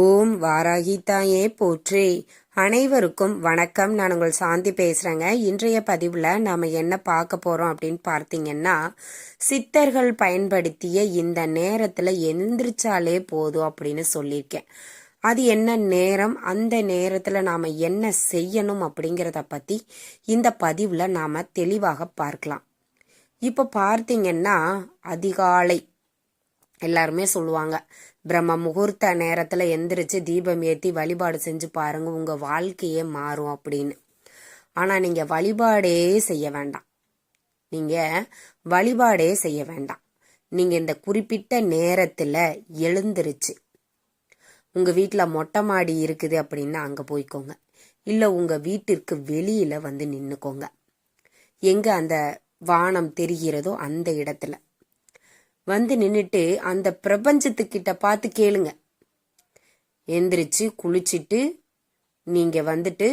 ஓம் வாராகி தாயே போற்றி. அனைவருக்கும் வணக்கம். நான் உங்கள் சாந்தி பேசுகிறேங்க இன்றைய பதிவில் நாம் என்ன பார்க்க போகிறோம் அப்படின்னு பார்த்தீங்கன்னா சித்தர்கள் பயன்படுத்திய இந்த நேரத்தில் எந்திரிச்சாலே போதும் அப்படின்னு சொல்லியிருக்கேன். அது என்ன நேரம்? அந்த நேரத்தில் நாம் என்ன செய்யணும் அப்படிங்கிறத பற்றி இந்த பதிவில் நாம் தெளிவாக பார்க்கலாம். இப்போ பார்த்தீங்கன்னா அதிகாலை எல்லாருமே சொல்லுவாங்க. பிரம்ம முகூர்த்த நேரத்தில் எந்திரிச்சு தீபம் ஏற்றி வழிபாடு செஞ்சு பாருங்க உங்கள் வாழ்க்கையே மாறும் அப்படின்னு. ஆனால் நீங்கள் வழிபாடே செய்ய வேண்டாம். நீங்கள் வழிபாடே செய்ய வேண்டாம். நீங்கள் இந்த குறிப்பிட்ட நேரத்தில் எழுந்திருச்சு உங்கள் வீட்டில் மொட்டை மாடி இருக்குது அப்படின்னா அங்கே போய்க்கோங்க. இல்லை உங்கள் வீட்டிற்கு வெளியில் வந்து நின்றுக்கோங்க எங்கே அந்த வானம் தெரிகிறதோ அந்த இடத்துல. வந்து நின்றுட்டு அந்த பிரபஞ்சத்துக்கிட்ட பார்த்து கேளுங்க. எந்திரிச்சு குளிச்சுட்டு நீங்கள் வந்துட்டு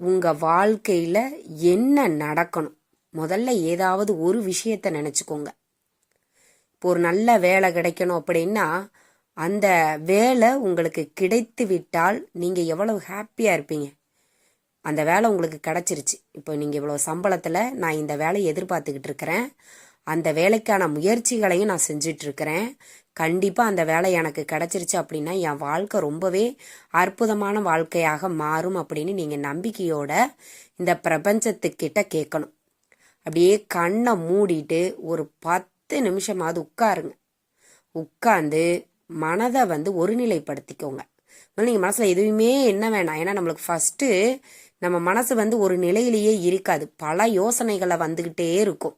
உங்கள் வாழ்க்கையில் என்ன நடக்கணும்? முதல்ல ஏதாவது ஒரு விஷயத்த நினச்சிக்கோங்க. இப்போ ஒரு நல்ல வேலை கிடைக்கணும் அப்படின்னா அந்த வேலை உங்களுக்கு கிடைத்து விட்டால் நீங்கள் எவ்வளவு ஹாப்பியாக இருப்பீங்க? அந்த வேலை உங்களுக்கு கிடச்சிருச்சு. இப்போ நீங்கள் இவ்வளோ சம்பளத்தில் நான் இந்த வேலையை எதிர்பார்த்துக்கிட்டு இருக்கிறேன். அந்த வேலைக்கான முயற்சிகளையும் நான் செஞ்சிட்ருக்கிறேன். கண்டிப்பாக அந்த வேலை எனக்கு கிடச்சிருச்சு அப்படின்னா என் வாழ்க்கை ரொம்பவே அற்புதமான வாழ்க்கையாக மாறும் அப்படின்னு நீங்கள் நம்பிக்கையோட இந்த பிரபஞ்சத்துக்கிட்ட கேட்கணும். அப்படியே கண்ணை மூடிட்டு ஒரு பத்து நிமிஷமாவது உட்காருங்க. உட்காந்து மனதை வந்து ஒருநிலைப்படுத்திக்கோங்க. நீங்கள் மனசில் எதுவுமே என்ன வேணாம். ஏன்னா நம்மளுக்கு ஃபஸ்ட்டு நம்ம மனசு வந்து ஒரு நிலையிலேயே இருக்காது. பல யோசனைகளை வந்துக்கிட்டே இருக்கும்.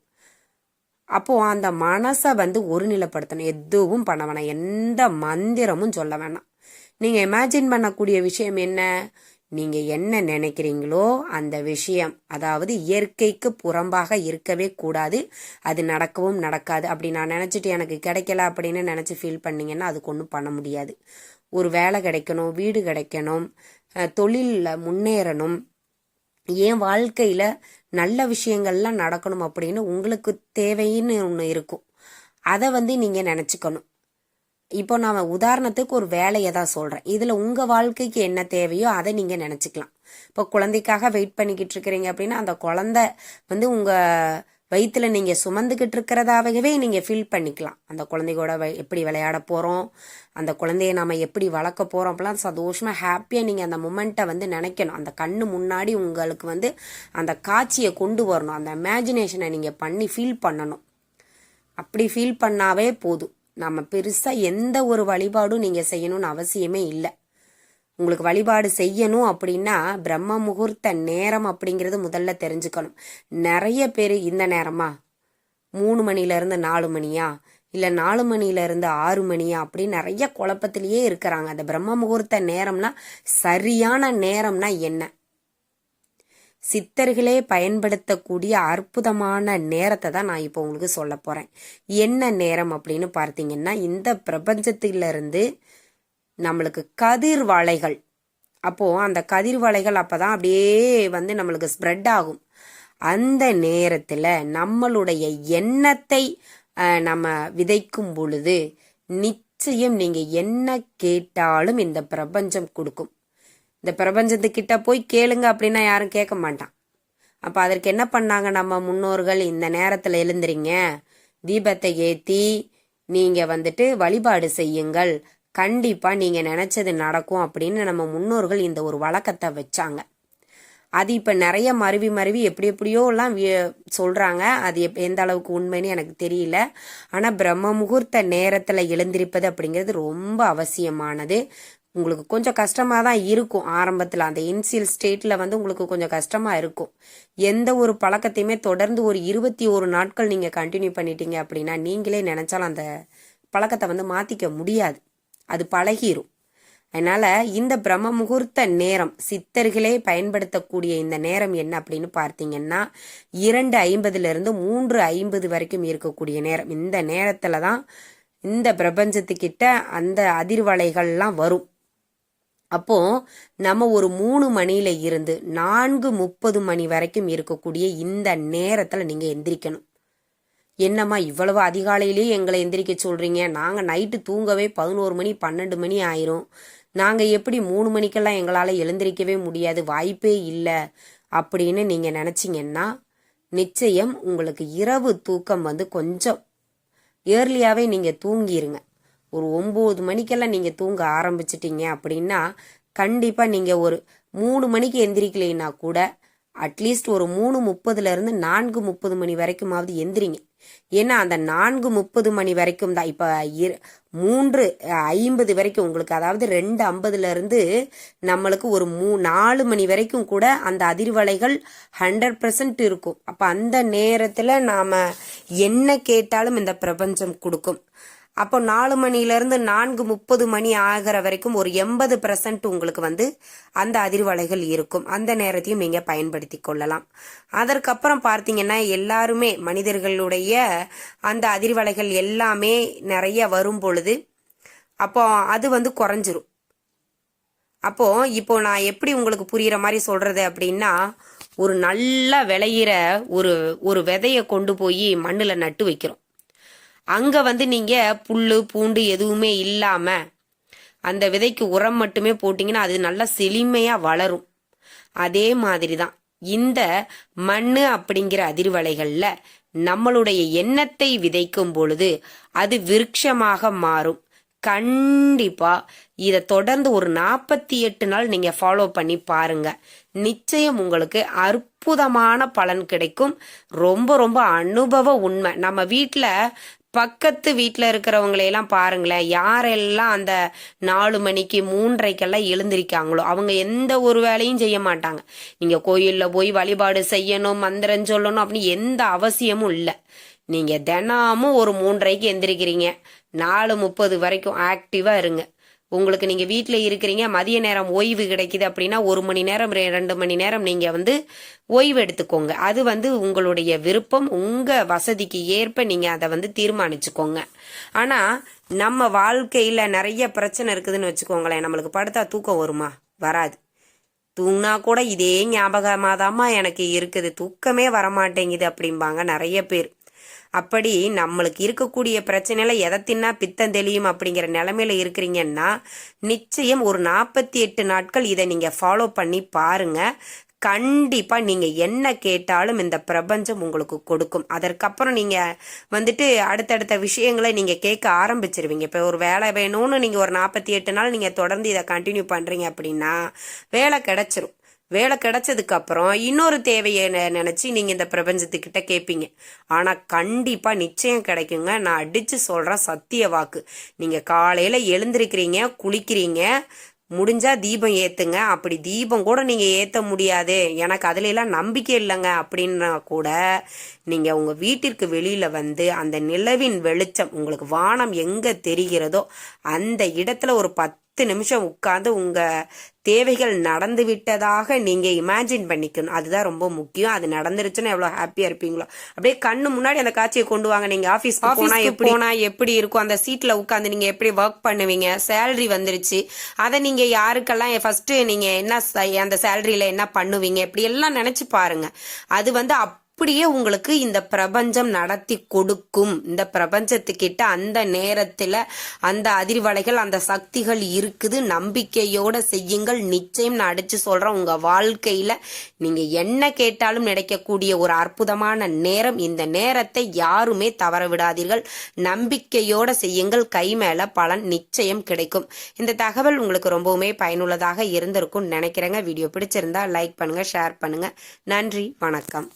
அப்போ அந்த மனசை வந்து ஒருநிலைப்படுத்தணும். எதுவும் பண்ண வேணாம். எந்த மந்திரமும் சொல்ல வேணாம். நீங்க இமேஜின் பண்ணக்கூடிய விஷயம் என்ன? நீங்க என்ன நினைக்கிறீங்களோ அந்த விஷயம் அதாவது இயற்கைக்கு புறம்பாக இருக்கவே கூடாது. அது நடக்கவும் நடக்காது. அப்படி நான் நினைச்சிட்டு எனக்கு கிடைக்கல அப்படின்னு நினைச்சு ஃபீல் பண்ணீங்கன்னா அதுக்கு ஒன்றும் பண்ண முடியாது. ஒரு வேலை கிடைக்கணும் வீடு கிடைக்கணும் தொழிலில் முன்னேறணும் என் வாழ்க்கையில் நல்ல விஷயங்கள்லாம் நடக்கணும் அப்படின்னு உங்களுக்கு தேவைன்னு ஒன்று இருக்கும். அதை வந்து நீங்கள் நினச்சிக்கணும். இப்போ நான் உதாரணத்துக்கு ஒரு வேலையை தான் சொல்கிறேன் இதில் உங்கள் வாழ்க்கைக்கு என்ன தேவையோ அதை நீங்கள் நினச்சிக்கலாம். இப்போ குழந்தைக்காக வெயிட் பண்ணிக்கிட்டு இருக்கிறீங்க அப்படின்னா அந்த குழந்த வந்து உங்கள் வயிற்றுல நீங்கள் சுமந்துக்கிட்டு இருக்கிறதாகவே நீங்கள் ஃபீல் பண்ணிக்கலாம். அந்த குழந்தையோட எப்படி விளையாட போகிறோம் அந்த குழந்தைய நம்ம எப்படி வளர்க்க போகிறோம் அப்படிலாம் சந்தோஷமாக ஹாப்பியாக நீங்கள் அந்த மூமெண்ட்டை வந்து நினைக்கணும். அந்த கண்ணு முன்னாடி உங்களுக்கு வந்து அந்த காட்சியை கொண்டு வரணும். அந்த இமேஜினேஷனை நீங்கள் பண்ணி ஃபீல் பண்ணணும். அப்படி ஃபீல் பண்ணாவே போதும். நம்ம பெருசாக எந்த ஒரு வழிபாடும் நீங்கள் செய்யணும்னு அவசியமே இல்லை. உங்களுக்கு வழிபாடு செய்யணும் அப்படின்னா பிரம்ம முகூர்த்த நேரம் அப்படிங்கிறது முதல்ல தெரிஞ்சுக்கணும். நிறைய பேர் இந்த நேரமா? மூணு மணிலேருந்து நாலு மணியா? இல்லை நாலு மணிலேருந்து ஆறு மணியா? அப்படின்னு நிறைய குழப்பத்திலேயே இருக்கிறாங்க. அந்த பிரம்ம முகூர்த்த நேரம்னா சரியான நேரம்னா என்ன? சித்தர்களே பயன்படுத்தக்கூடிய அற்புதமான நேரத்தை தான் நான் இப்போ உங்களுக்கு சொல்ல போகிறேன் என்ன நேரம் அப்படின்னு பார்த்தீங்கன்னா இந்த பிரபஞ்சத்திலிருந்து நம்மளுக்கு கதிர் வலைகள் அப்போது அந்த கதிர் வலைகள் அப்போ தான் அப்படியே வந்து நம்மளுக்கு ஸ்ப்ரெட் ஆகும். அந்த நேரத்தில் நம்மளுடைய எண்ணத்தை நம்ம விதைக்கும் பொழுது நிச்சயம் நீங்கள் என்ன கேட்டாலும் இந்த பிரபஞ்சம் கொடுக்கும். இந்த பிரபஞ்சத்துக்கிட்ட போய் கேளுங்க அப்படின்னா யாரும் கேட்க மாட்டான். அப்போ அதற்கு என்ன பண்ணாங்க நம்ம முன்னோர்கள்? இந்த நேரத்தில் எழுந்துறீங்க தீபத்தை ஏற்றி நீங்கள் வந்துட்டு வழிபாடு செய்யுங்கள். கண்டிப்பாக நீங்கள் நினச்சது நடக்கும் அப்படின்னு நம்ம முன்னோர்கள் இந்த ஒரு வழக்கத்தை வச்சாங்க. அது இப்போ நிறைய மருவி மருவி எப்படி எப்படியோலாம் சொல்கிறாங்க அது எப் எந்த அளவுக்கு உண்மைன்னு எனக்கு தெரியல. ஆனால் பிரம்ம முகூர்த்த நேரத்தில் எழுந்திருப்பது அப்படிங்கிறது ரொம்ப அவசியமானது. உங்களுக்கு கொஞ்சம் கஷ்டமாக தான் இருக்கும். ஆரம்பத்தில் அந்த இன்சியல் ஸ்டேட்டில் வந்து உங்களுக்கு கொஞ்சம் கஷ்டமாக இருக்கும். எந்த ஒரு பழக்கத்தையுமே தொடர்ந்து ஒரு இருபத்தி ஒரு நாட்கள் நீங்கள் கண்டினியூ பண்ணிட்டீங்க அப்படின்னா நீங்களே நினச்சாலும் அந்த பழக்கத்தை வந்து மாற்றிக்க முடியாது. அது பழகிரும். அதனால இந்த பிரம்ம முகூர்த்த நேரம் சித்தர்களே பயன்படுத்தக்கூடிய இந்த நேரம் என்ன அப்படின்னு பார்த்தீங்கன்னா இரண்டு ஐம்பதுல இருந்து மூன்று ஐம்பது வரைக்கும் இருக்கக்கூடிய நேரம். இந்த நேரத்துல தான் இந்த பிரபஞ்சத்துக்கிட்ட அந்த அதிர்வலைகள்லாம் வரும். அப்போ நம்ம ஒரு மூணு மணியில இருந்து நான்கு முப்பது மணி வரைக்கும் இருக்கக்கூடிய இந்த நேரத்துல நீங்க எந்திரிக்கணும். என்னம்மா இவ்வளவு அதிகாலையிலேயே எங்களை எந்திரிக்க சொல்றீங்க? நாங்கள் நைட்டு தூங்கவே பதினோரு மணி பன்னெண்டு மணி ஆயிரும். நாங்கள் எப்படி மூணு மணிக்கெல்லாம் எங்களால் எழுந்திரிக்கவே முடியாது? வாய்ப்பே இல்லை. அப்படின்னு நீங்கள் நினச்சிங்கன்னா நிச்சயம் உங்களுக்கு இரவு தூக்கம் வந்து கொஞ்சம் ஏர்லியாகவே நீங்கள் தூங்கிருங்க. ஒரு ஒம்பது மணிக்கெல்லாம் நீங்கள் தூங்க ஆரம்பிச்சிட்டீங்க அப்படின்னா கண்டிப்பாக நீங்கள் ஒரு மூணு மணிக்கு எந்திரிக்கலைன்னா கூட அட்லீஸ்ட் ஒரு மூணு முப்பதுலேருந்து நான்கு முப்பது மணி வரைக்குமாவது எந்திரிங்க. ஏன்னா அந்த நான்கு முப்பது மணி வரைக்கும் தான். இப்போ மூன்று ஐம்பது வரைக்கும் உங்களுக்கு அதாவது ரெண்டு ஐம்பதுலேருந்து நம்மளுக்கு ஒரு மூ நாலு மணி வரைக்கும் கூட அந்த அதிர்வலைகள் ஹண்ட்ரட் பர்சன்ட் இருக்கும். அப்போ அந்த நேரத்தில் நாம் என்ன கேட்டாலும் இந்த பிரபஞ்சம் கொடுக்கும். அப்போ நாலு மணிலேருந்து நான்கு முப்பது மணி ஆகிற வரைக்கும் ஒரு எண்பது பர்சன்ட் உங்களுக்கு வந்து அந்த அதிர்வலைகள் இருக்கும். அந்த நேரத்தையும் நீங்கள் பயன்படுத்தி கொள்ளலாம். அதற்கப்புறம் பார்த்தீங்கன்னா எல்லாருமே மனிதர்களுடைய அந்த அதிர்வலைகள் எல்லாமே நிறைய வரும் பொழுது அப்போ அது வந்து குறைஞ்சிரும். அப்போ இப்போ நான் எப்படி உங்களுக்கு புரியுற மாதிரி சொல்றது அப்படின்னா ஒரு நல்லா விளையிற ஒரு ஒரு விதையை கொண்டு போய் மண்ணில் நட்டு வைக்கிறோம். அங்கே வந்து நீங்கள் புல் பூண்டு எதுவுமே இல்லாமல் அந்த விதைக்கு உரம் மட்டுமே போட்டிங்கன்னா அது நல்லா செழுமையா வளரும். அதே மாதிரி தான் இந்த மண் அப்படிங்கிற அதிர்வலைகளில் நம்மளுடைய எண்ணத்தை விதைக்கும் பொழுது அது விருட்சமாக மாறும். கண்டிப்பா இதை தொடர்ந்து ஒரு நாற்பத்தி எட்டு நாள் நீங்க ஃபாலோ பண்ணி பாருங்க. நிச்சயம் உங்களுக்கு அற்புதமான பலன் கிடைக்கும். ரொம்ப ரொம்ப அனுபவ உண்மை. நம்ம வீட்டில் பக்கத்து வீட்டில் இருக்கிறவங்களையெல்லாம் பாருங்களேன் யாரெல்லாம் அந்த நாலு மணிக்கு மூன்றைக்கெல்லாம் எழுந்திருக்காங்களோ அவங்க எந்த ஒரு வேலையும் செய்ய மாட்டாங்க. நீங்கள் கோயிலில் போய் வழிபாடு செய்யணும் மந்திரம் சொல்லணும் அப்படின்னு எந்த அவசியமும் இல்லை. நீங்கள் தினமும் ஒரு மூன்றரைக்கு எந்திரிக்கிறீங்க. நாலு முப்பது வரைக்கும் ஆக்டிவாக இருங்க. உங்களுக்கு நீங்கள் வீட்டில் இருக்கிறீங்க மதிய நேரம் ஓய்வு கிடைக்குது அப்படின்னா ஒரு மணி நேரம் ரெண்டு மணி நேரம் நீங்கள் வந்து ஓய்வு எடுத்துக்கோங்க. அது வந்து உங்களுடைய விருப்பம் உங்கள் வசதிக்கு ஏற்ப நீங்கள் அதை வந்து தீர்மானிச்சுக்கோங்க. ஆனால் நம்ம வாழ்க்கையில் நிறைய பிரச்சனை இருக்குதுன்னு வச்சுக்கோங்களேன். நம்மளுக்கு படுத்தா தூக்கம் வருமா? வராது. தூங்கினா கூட இதே ஞாபகமாக எனக்கு இருக்குது. தூக்கமே வரமாட்டேங்குது அப்படிம்பாங்க நிறைய பேர். அப்படி நம்மளுக்கு இருக்கக்கூடிய பிரச்சனையில எதை தின்னா பித்தம் தெளியும் அப்படிங்கிற நிலைமையில இருக்கிறீங்கன்னா நிச்சயம் ஒரு நாற்பத்தி எட்டு நாட்கள் இதை நீங்க ஃபாலோ பண்ணி பாருங்க. கண்டிப்பா நீங்க என்ன கேட்டாலும் இந்த பிரபஞ்சம் உங்களுக்கு கொடுக்கும். அதற்கப்புறம் நீங்க வந்துட்டு அடுத்தடுத்த விஷயங்களை நீங்க கேட்க ஆரம்பிச்சிருவீங்க. இப்போ ஒரு வேலை வேணும்னு நீங்க ஒரு நாற்பத்தி எட்டு நாள் நீங்க தொடர்ந்து இதை கண்டினியூ பண்றீங்க அப்படின்னா வேலை கிடைச்சிரும். வேலை கிடைச்சதுக்கு அப்புறம் இன்னொரு தேவையை நினச்சி நீங்கள் இந்த பிரபஞ்சத்துக்கிட்ட கேட்பீங்க ஆனால் கண்டிப்பாக நிச்சயம் கிடைக்குங்க. நான் அடித்து சொல்கிறேன் சத்திய வாக்கு. நீங்கள் காலையில் எழுந்திருக்கிறீங்க குளிக்கிறீங்க முடிஞ்சா தீபம் ஏத்துங்க. அப்படி தீபம் கூட நீங்க ஏத்த முடியாது. எனக்கு அதுல எல்லாம் நம்பிக்கை இல்லைங்க. அப்படின்னா கூட நீங்க உங்க வீட்டிற்கு வெளியில வந்து அந்த நிலவின் வெளிச்சம் உங்களுக்கு வானம் எங்க தெரிகிறதோ அந்த இடத்துல ஒரு பத்து பத்து நிமிஷம் உட்காந்து உங்க தேவைகள் நடந்து விட்டதாக நீங்க இமேஜின் பண்ணிக்கணும். அதுதான் ரொம்ப முக்கியம். அது நடந்துருச்சுன்னா எவ்வளவு ஹாப்பியா இருப்பீங்களோ. அப்படியே கண்ணு முன்னாடி அந்த காட்சியை கொண்டு வாங்க. நீங்க ஆபீஸ் போனா எப்படி போனா எப்படி இருக்கும்? அந்த சீட்ல உட்காந்து நீங்க எப்படி ஒர்க் பண்ணுவீங்க? சேலரி வந்துருச்சு. அதை நீங்க யாருக்கெல்லாம் ஃபர்ஸ்ட் நீங்க என்ன அந்த சேலரியில என்ன பண்ணுவீங்க? இப்படி எல்லாம் நினைச்சு பாருங்க. அது வந்து அப்படியே உங்களுக்கு இந்த பிரபஞ்சம் நடத்தி கொடுக்கும். இந்த பிரபஞ்சத்துக்கிட்ட அந்த நேரத்தில் அந்த அதிர்வலைகள் அந்த சக்திகள் இருக்குது. நம்பிக்கையோட செய்யுங்கள். நிச்சயம் நான் அடிச்சு சொல்றேன். உங்க வாழ்க்கையில நீங்க என்ன கேட்டாலும் நினைக்கக்கூடிய ஒரு அற்புதமான நேரம். இந்த நேரத்தை யாருமே தவற விடாதீர்கள். நம்பிக்கையோட செய்யுங்கள். கை மேல பலன் நிச்சயம் கிடைக்கும். இந்த தகவல் உங்களுக்கு ரொம்பவுமே பயனுள்ளதாக இருந்திருக்கும் நினைக்கிறேங்க. வீடியோ பிடிச்சிருந்தா லைக் பண்ணுங்க ஷேர் பண்ணுங்க. நன்றி. வணக்கம்.